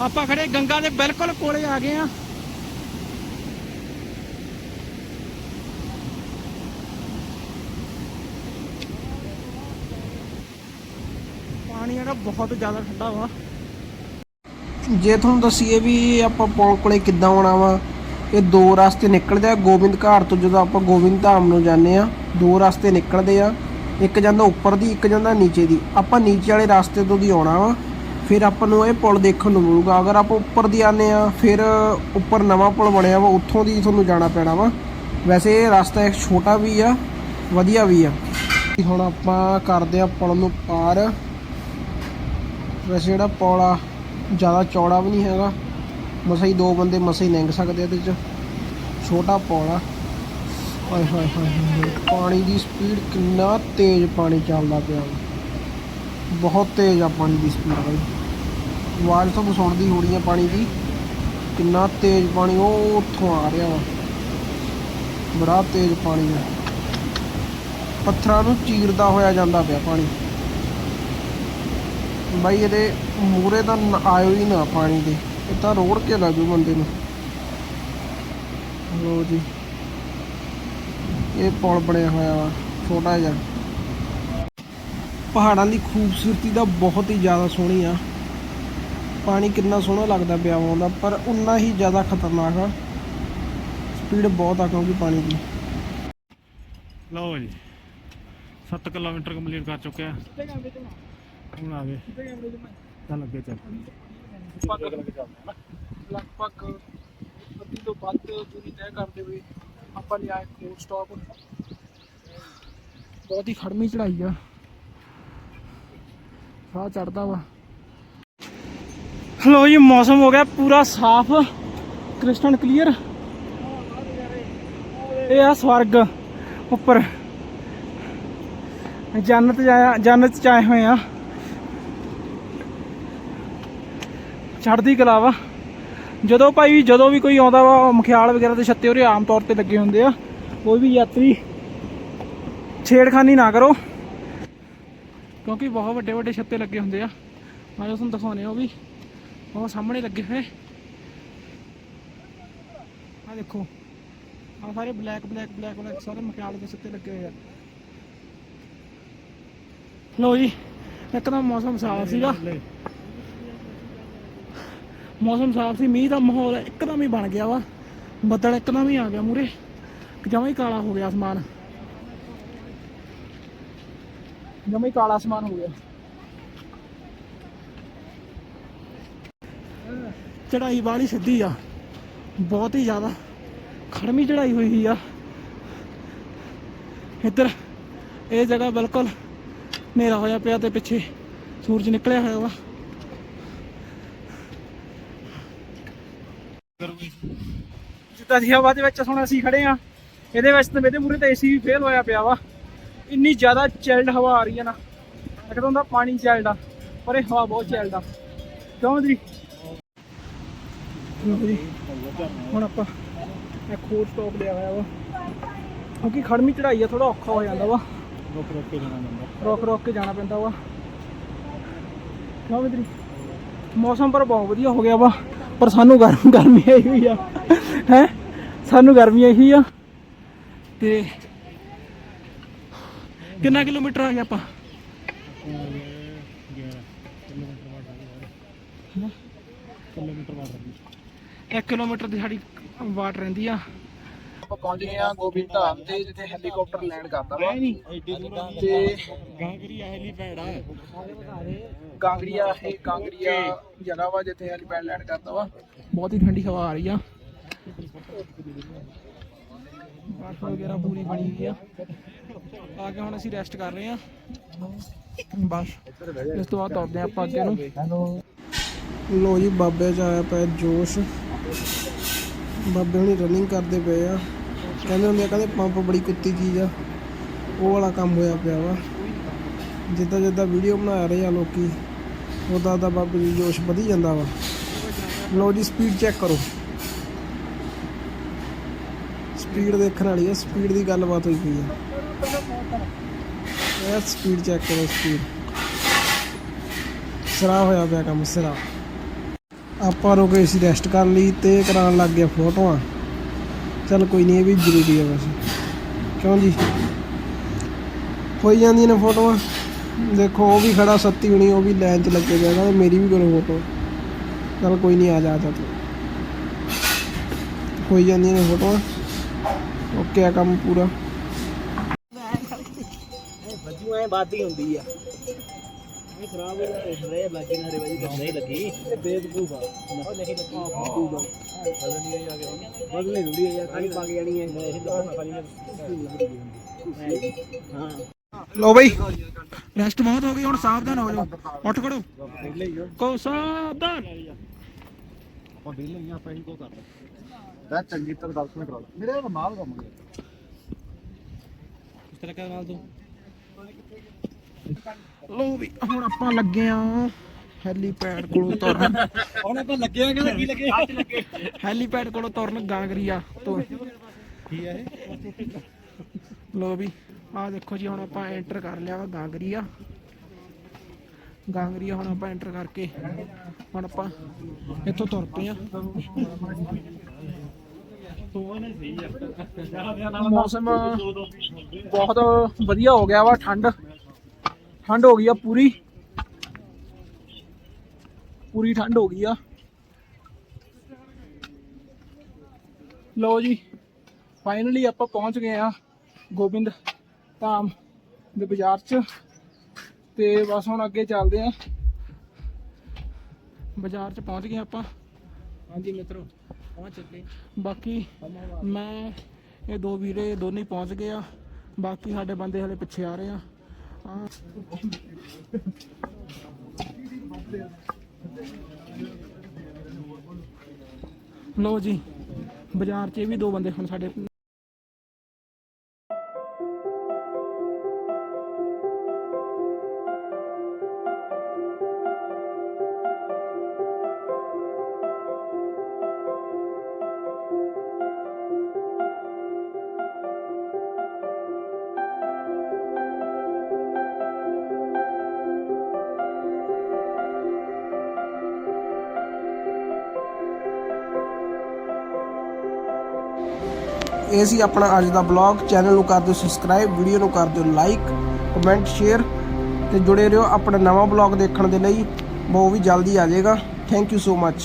ਆਪਾਂ ਖੜੇ, ਗੰਗਾ ਦੇ ਬਿਲਕੁਲ ਕੋਲੇ ਆ ਗਏ ਆ। ਪਾਣੀ ਜਿਹੜਾ ਬਹੁਤ ਜ਼ਿਆਦਾ ਠੰਡਾ ਵਾ। ਜੇ ਤੁਹਾਨੂੰ ਦੱਸੀਏ ਵੀ ਆਪਾਂ ਪੁਲ ਕੋਲੇ ਕਿੱਦਾਂ ਆਉਣਾ ਵਾ, ਇਹ ਦੋ ਰਸਤੇ ਨਿਕਲਦੇ ਆ, ਗੋਬਿੰਦ ਘਾਟ ਤੋਂ ਜਦੋਂ ਆਪਾਂ ਗੋਬਿੰਦ ਧਾਮ ਨੂੰ ਜਾਂਦੇ ਆ, ਦੋ ਰਸਤੇ ਨਿਕਲਦੇ ਆ, ਇੱਕ ਜਾਂਦਾ ਉੱਪਰ ਦੀ, ਇੱਕ ਜਾਂਦਾ ਨੀਚੇ ਦੀ। ਆਪਾਂ ਨੀਚੇ ਵਾਲੇ ਰਸਤੇ ਤੋਂ ਦੀ ਆਉਣਾ ਵਾ। ਫਿਰ ਆਪਾਂ ਨੂੰ ਇਹ ਪੁਲ ਦੇਖਣ ਨੂੰ ਮਿਲੂਗਾ। ਅਗਰ ਆਪਾਂ ਉੱਪਰ ਦੀ ਆਨੇ ਆ, ਫਿਰ ਉੱਪਰ ਨਵਾਂ ਪੁਲ ਬਣਿਆ ਵਾ, ਉੱਥੋਂ ਦੀ ਤੁਹਾਨੂੰ ਜਾਣਾ ਪੈਣਾ ਵਾ। ਵੈਸੇ ਇਹ ਰਸਤਾ ਇੱਕ ਛੋਟਾ ਵੀ ਆ, ਵਧੀਆ ਵੀ ਆ। ਹੁਣ ਆਪਾਂ ਕਰਦੇ ਆ ਪੁਲ ਨੂੰ ਪਾਰ। ਵੈਸੇ ਜਿਹੜਾ ਪੁਲ ਆ, ਜ਼ਿਆਦਾ ਚੌੜਾ ਵੀ ਨਹੀਂ ਹੈਗਾ। ਮਸਾਂ ਹੀ ਦੋ ਬੰਦੇ ਮਸਾ ਹੀ ਲੰਘ ਸਕਦੇ ਇਹਦੇ 'ਚ। ਛੋਟਾ ਪੁਲ ਆ। ਹਾਏ ਹਾਏ ਹਾਏ। ਪਾਣੀ ਦੀ ਸਪੀਡ ਕਿੰਨਾ ਤੇਜ਼ ਪਾਣੀ ਚੱਲਦਾ ਪਿਆ ਵਾ। ਬਹੁਤ ਤੇਜ਼ ਆ ਪਾਣੀ ਦੀ ਸਪੀਡ ਬਾਈ। ਆਵਾਜ਼ ਤੋਂ ਸੁਣਦੀ ਹੋ ਰਹੀ ਆ ਪਾਣੀ ਦੀ। ਕਿੰਨਾ ਤੇਜ਼ ਪਾਣੀ, ਉਹ ਉੱਥੋਂ ਆ ਰਿਹਾ ਵਾ। ਬੜਾ ਤੇਜ਼ ਪਾਣੀ ਆ। ਪੱਥਰਾਂ ਨੂੰ ਚੀਰਦਾ ਹੋਇਆ ਜਾਂਦਾ ਪਿਆ ਪਾਣੀ। ਬਾਈ, ਇਹਦੇ ਮੂਰੇ ਤਾਂ ਆਇਓ ਹੀ ਨਾ ਪਾਣੀ ਦੇ। ਇਹ ਤਾਂ ਰੋੜ ਕੇ ਲੱਗੂ ਬੰਦੇ ਨੂੰ। ਲੋ ਜੀ। ਇਹ ਪੁਲ ਬਣਿਆ ਹੋਇਆ ਵਾ, ਛੋਟਾ ਜਿਹਾ। ਪਹਾੜਾਂ ਦੀ ਖੂਬਸੂਰਤੀ ਤਾਂ ਬਹੁਤ ਹੀ ਜ਼ਿਆਦਾ ਸੋਹਣੀ ਆ। ਪਾਣੀ ਕਿੰਨਾ ਸੋਹਣਾ ਲੱਗਦਾ ਪਿਆ ਆਉਂਦਾ ਪਰ ਉਨਾ ਹੀ ਜ਼ਿਆਦਾ ਖਤਰਨਾਕ ਆ। ਸਪੀਡ ਬਹੁਤ ਆ ਕਿਉਂਕਿ ਪਾਣੀ ਦੀ। ਲਓ ਜੀ 7 ਕਿਲੋਮੀਟਰ ਕੰਪਲੀਟ ਕਰ ਚੁੱਕੇ ਆ ਹੁਣ ਆ ਗਏ। ਚੱਲ ਅੱਗੇ ਚੱਲ। ਲਗਭਗ ਅੱਧੀ ਤੋਂ ਵੱਧ ਦੂਰੀ ਤੈਅ ਕਰਦੇ ਹੋਏ ਆਪਾਂ ਲਿਆ ਇੱਕ ਹੋਰ ਸਟਾਪ ਬਹੁਤ ਹੀ ਖੜਮੀ ਚੜਾਈ ਆ। ਸਾਹ ਚੜਦਾ ਵਾ। ਲੋ ਜੀ, ਮੌਸਮ ਹੋ ਗਿਆ ਪੂਰਾ ਸਾਫ਼। ਕ੍ਰਿਸਟਲ ਕਲੀਅਰ ਇਹ ਆ ਸਵਰਗ ਉੱਪਰ। ਜੰਨਤ ਜਾਇਆ, ਜੰਨਤ ਚ ਆਏ ਹੋਏ ਆ। ਚੜ੍ਹਦੀ ਕਲਾ ਵਾ। ਜਦੋਂ ਭਾਈ ਜਦੋਂ ਵੀ ਕੋਈ ਆਉਂਦਾ ਵਾ ਮਖਿਆਲ ਵਗੈਰਾ ਦੇ ਛੱਤੇ ਉਰੇ ਆਮ ਤੌਰ ਤੇ ਲੱਗੇ ਹੁੰਦੇ ਆ। ਕੋਈ ਵੀ ਯਾਤਰੀ ਛੇੜਖਾਨੀ ਨਾ ਕਰੋ। ਕਿਉਂਕਿ ਬਹੁਤ ਵੱਡੇ ਵੱਡੇ ਛੱਤੇ ਲੱਗੇ ਹੁੰਦੇ ਆ। ਮੈਂ ਤੁਹਾਨੂੰ ਦਿਖਾਉਣੇ ਆ ਉਹ ਵੀ। ਉਹ ਸਾਹਮਣੇ ਲੱਗੇ ਹੋਏ। ਆ ਦੇਖੋ। ਆ ਸਾਰੇ ਬਲੈਕ ਬਲੈਕ ਬਲੈਕ ਬਲੈਕ ਸਾਰੇ ਮਖਿਆਲ ਦੇ ਛੱਤੇ ਲੱਗੇ ਹੋਏ ਆ। ਲੋ ਜੀ ਇੱਕਦਮ ਮੌਸਮ ਸਾਫ਼ ਸੀਗਾ। ਮੌਸਮ ਸਾਫ਼ ਸੀ ਮੀਂਹ ਦਾ ਮਾਹੌਲ ਇੱਕਦਮ ਹੀ ਬਣ ਗਿਆ ਵਾ। ਬੱਦਲ ਇੱਕਦਮ ਹੀ ਆ ਗਿਆ ਮੂਰੇ ਜਮਾ ਹੀ ਕਾਲਾ ਹੋ ਗਿਆ ਅਸਮਾਨ। ਜਮਾ ਹੀ ਕਾਲਾ ਅਸਮਾਨ ਹੋ ਗਿਆ। ਚੜਾਈ ਵਾਲੀ ਸਿੱਧੀ ਆ। ਬਹੁਤ ਹੀ ਜ਼ਿਆਦਾ ਖੜਮੀ ਚੜਾਈ ਹੋਈ ਹੋਈ ਆ। ਇੱਧਰ ਇਹ ਜਗ੍ਹਾ ਬਿਲਕੁਲ ਹਨੇਰਾ ਹੋਇਆ ਪਿਆ ਤੇ ਪਿੱਛੇ ਸੂਰਜ ਨਿਕਲਿਆ ਹੋਇਆ ਵਾ। ਜਿੱਦਾਂ ਦੀ ਹਵਾ ਦੇ ਵਿੱਚ ਹੁਣ ਅਸੀਂ ਖੜੇ ਆ, ਇਹਦੇ ਵਿੱਚ ਤੇ ਮੇਰੇ ਮੂਰੇ ਤੇ ਏਸੀ ਵੀ ਫੇਲ ਹੋਇਆ ਪਿਆ ਵਾ। ਇੰਨੀ ਜ਼ਿਆਦਾ ਚੈਲਡ ਹਵਾ ਆ ਰਹੀ ਹੈ ਨਾ। ਇੱਕਦਮ ਹੁੰਦਾ ਪਾਣੀ ਚੈਲਡ ਆ, ਪਰ ਇਹ ਹਵਾ ਬਹੁਤ ਚੈਲਡ ਆ। ਕਿਉਂ ਜੀ? ਲਓ ਜੀ। ਹੁਣ ਆਪਾਂ ਇੱਕ ਹੋਰ ਸਟਾਪ ਲਿਆ ਹੋਇਆ ਵਾ। ਕਿਉਂਕਿ ਖੜਮੀ ਚੜਾਈ ਆ ਥੋੜਾ ਔਖਾ ਹੋ ਜਾਂਦਾ ਵਾ। ਰੁਕ ਰੁਕ ਕੇ ਜਾਣਾ ਪੈਂਦਾ। ਰੋਕ ਰੋਕ ਕੇ ਜਾਣਾ ਪੈਂਦਾ ਵਾ। ਕਿਉਂ ਮਿੱਤਰੀ ਮੌਸਮ ਪਰ ਬਹੁਤ ਵਧੀਆ ਹੋ ਗਿਆ ਵਾ। ਪਰ ਸਾਨੂੰ ਗਰਮ ਗਰਮੀ ਆਈ ਹੋਈ ਆ। ਹੈ? ਸਾਨੂੰ ਗਰਮੀ ਆਈ ਹੋਈ ਆ। ਤੇ ਕਿੰਨਾ ਕਿਲੋਮੀਟਰ ਆ ਗਿਆ ਆਪਾਂ? ਕਿਲੋਮੀਟਰ ਬਾਅਦ 1 ਕਿਲੋਮੀਟਰ ਦੀ ਸਾਡੀ ਵਾਟ ਰਹਿੰਦੀ ਆ। ਆਪਾਂ ਪਹੁੰਚ ਗਏ ਆ ਗੋਬਿੰਦ ਧਾਮ ਤੇ ਜਿੱਥੇ ਹੈਲੀਕਾਪਟਰ ਲੈਂਡ ਕਰਦਾ ਵਾ ਤੇ ਗਾਂਗਰੀ ਹੈਲੀਪੈਡ ਆ। ਕਾਂਗੜੀਆ ਇਹ ਕਾਂਗੜੀਆ ਜਗ੍ਹਾ ਵਾ ਜਿੱਥੇ ਹੈਲੀਪੈਡ ਲੈਂਡ ਕਰਦਾ ਵਾ। ਬਹੁਤ ਹੀ ਠੰਡੀ ਹਵਾ ਆ ਰਹੀ ਆ। ਬਰਫ਼ ਵਗੈਰਾ ਪੂਰੀ ਬਣੀ ਹੋਈ ਆ। ਆ ਕੇ ਹੁਣ ਅਸੀਂ ਰੈਸਟ ਕਰ ਰਹੇ ਆ। ਬਸ ਇਸ ਤੋਂ ਬਾਅਦ ਤੁਰਦੇ ਆ ਆਪਾਂ ਅੱਗੇ ਨੂੰ। ਲੋ ਜੀ ਬਾਬੇ ਚ ਆਇਆ ਪਿਆ ਜੋਸ਼। ਬਾਬੇ ਹੁਣੀ ਰਨਿੰਗ ਕਰਦੇ ਪਏ ਆ। ਕਹਿੰਦੇ ਹੁੰਦੇ ਆ, ਕਹਿੰਦੇ ਪੰਪ ਬੜੀ ਕੁੱਤੀ ਚੀਜ਼ ਆ। ਉਹ ਵਾਲਾ ਕੰਮ ਹੋਇਆ ਪਿਆ ਵਾ। ਜਿੱਦਾਂ ਜਿੱਦਾਂ ਵੀਡੀਓ ਬਣਾ ਰਹੇ ਆ ਲੋਕੀ ਉਦਾਂ ਦਾ ਬਾਬੇ ਜੀ ਜੋਸ਼ ਵਧੀ ਜਾਂਦਾ ਵਾ। ਲੋ ਜੀ ਸਪੀਡ ਚੈੱਕ ਕਰੋ। ਸਪੀਡ ਦੇਖਣ ਵਾਲੀ ਆ ਸਪੀਡ ਦੀ ਗੱਲਬਾਤ ਹੋਈ ਪਈ ਆ। ਇਹ ਸਪੀਡ ਚੈੱਕ ਕਰੋ ਸਪੀਡ ਸਰਾ ਹੋਇਆ ਪਿਆ ਕੰਮ, ਸਰਾ। ਆਪਾਂ ਰੁਕੇ ਸੀ ਰੈਸਟ ਕਰਨ ਲਈ ਤੇ ਕਰਾਉਣ ਲੱਗ ਗਿਆ ਫੋਟੋਆਂ। ਚਲ ਕੋਈ ਨਹੀਂ, ਇਹ ਵੀ ਜ਼ਰੂਰੀ ਹੈ ਵੈਸੇ। ਕਿਉਂ ਜੀ? ਹੋਈ ਜਾਂਦੀਆਂ ਨੇ ਫੋਟੋਆਂ। ਦੇਖੋ, ਉਹ ਵੀ ਖੜਾ ਸੱਤੀ ਹੁਣੀ, ਉਹ ਵੀ ਲਾਈਨ 'ਚ ਲੱਗੇ ਪਿਆ ਕਹਿੰਦਾ ਮੇਰੀ ਵੀ ਕਰੋ ਫੋਟੋ। ਚਲ ਕੋਈ ਨਹੀਂ, ਆ ਜਾ ਆ ਜਾ ਤੂੰ। ਹੋਈ ਜਾਂਦੀਆਂ ਨੇ ਫੋਟੋਆਂ। ਓਕੇ ਆ ਕੰਮ ਪੂਰਾ। ਬੱਜੂ ਐ ਬਾਦੀ ਹੁੰਦੀ ਆ। ਇਹ ਖਰਾਬ ਹੋ ਰਿਹਾ ਲੱਗੀ ਨਾ ਰੇ ਬਾਜੀ ਨਹੀਂ ਲੱਗੀ। ਬੇਵਕੂਫ ਆ। ਉਹ ਨਹੀਂ ਲੱਗੀ। ਬੇਵਕੂਫ ਆ। ਬਦਲ ਨਹੀਂ ਆ ਗਿਆ ਬਦਲ ਨਹੀਂ ਰਹੀ ਯਾਰ। ਖਾਲੀ ਪਾ ਕੇ ਜਾਣੀ ਹੈ। ਇਹ ਦੱਸਣਾ ਖਾਲੀ ਹਾਂ। ਲੋ ਬਈ ਰੈਸਟ ਬਹੁਤ ਹੋ ਗਈ ਹੁਣ ਸਾਵਧਾਨ ਹੋ ਜਾਓ। ਉੱਠ ਖੜੋ। ਕੋ ਸਾਵਧਾਨ। ਆਪਾਂ ਵਿਹਲੇ ਹੀ ਆਪਾਂ ਇਹੀ ਕੋ ਕਰਦਾ ਮੈਂ ਚੰਗੀ ਤਰ੍ਹਾਂ 10 ਮਿੰਟ ਲਾ ਮੇਰੇ ਨਾਲ ਮਾਲ ਕੰਮ ਗਿਆ ਇਸ ਤਰ੍ਹਾਂ ਕਰ ਨਾਲ ਤੂੰ? ਲੋ ਵੀ ਹੁਣ ਆਪਾਂ ਲੱਗੇ ਆ ਹੈਲੀਪੈਡ ਕੋਲੋਂ ਤੁਰਨ। ਹੁਣ ਆਪਾਂ ਲੱਗੇ ਆ ਕਿ ਲੱਗੇ? ਹੱਥ ਲੱਗੇ। ਹੈਲੀਪੈਡ ਕੋਲੋਂ ਤੁਰਨ ਗਾਗਰੀਆ ਤੋਂ। ਕੀ ਹੈ ਇਹ? ਲੋ ਵੀ ਆਹ ਦੇਖੋ ਜੀ ਹੁਣ ਆਪਾਂ ਐਂਟਰ ਕਰ ਲਿਆ ਵਾ ਗਾਗਰੀਆ। ਗਾਗਰੀਆ ਹੁਣ ਆਪਾਂ ਐਂਟਰ ਕਰਕੇ ਹੁਣ ਆਪਾਂ ਇੱਥੋਂ ਤੁਰ ਪਏ ਆ। ਮੌਸਮ ਬਹੁਤ ਵਧੀਆ ਹੋ ਗਿਆ ਵਾ ਠੰਡ। ਠੰਡ ਹੋ ਗਈ ਆ ਪੂਰੀ। ਪੂਰੀ ਠੰਡ ਹੋ ਗਈ ਆ। ਲਓ ਜੀ ਫਾਈਨਲੀ ਆਪਾਂ ਪਹੁੰਚ ਗਏ ਆ ਗੋਬਿੰਦ ਧਾਮ ਦੇ ਬਾਜ਼ਾਰ 'ਚ। ਤੇ ਬਸ ਹੁਣ ਅੱਗੇ ਚੱਲਦੇ ਆ। ਬਾਜ਼ਾਰ 'ਚ ਪਹੁੰਚ ਗਏ ਆਪਾਂ। ਹਾਂਜੀ ਮਿੱਤਰੋ ਪਹੁੰਚ ਚੁੱਕੇ। ਬਾਕੀ ਮੈਂ ਇਹ ਦੋ ਵੀਰੇ ਦੋਨੇ ਪਹੁੰਚ ਗਏ ਆ। ਬਾਕੀ ਸਾਡੇ ਬੰਦੇ ਹਲੇ ਪਿੱਛੇ ਆ ਰਹੇ ਆ। ਲੋ ਜੀ ਬਾਜ਼ਾਰ 'ਚ ਇਹ ਵੀ ਦੋ ਬੰਦੇ ਹੁਣ ਸਾਡੇ ਇਹ ਸੀ ਆਪਣਾ ਅੱਜ ਦਾ ਬਲੌਗ ਚੈਨਲ ਨੂੰ ਕਰ ਦਿਓ ਸਬਸਕ੍ਰਾਈਬ ਵੀਡੀਓ ਨੂੰ ਕਰ ਦਿਓ ਲਾਈਕ ਕਮੈਂਟ ਸ਼ੇਅਰ ਤੇ ਜੁੜੇ ਰਹੋ ਆਪਣਾ ਨਵਾਂ ਬਲੌਗ ਦੇਖਣ ਦੇ ਲਈ। ਉਹ ਵੀ ਜਲਦੀ ਆ ਜਾਏਗਾ। Thank you so much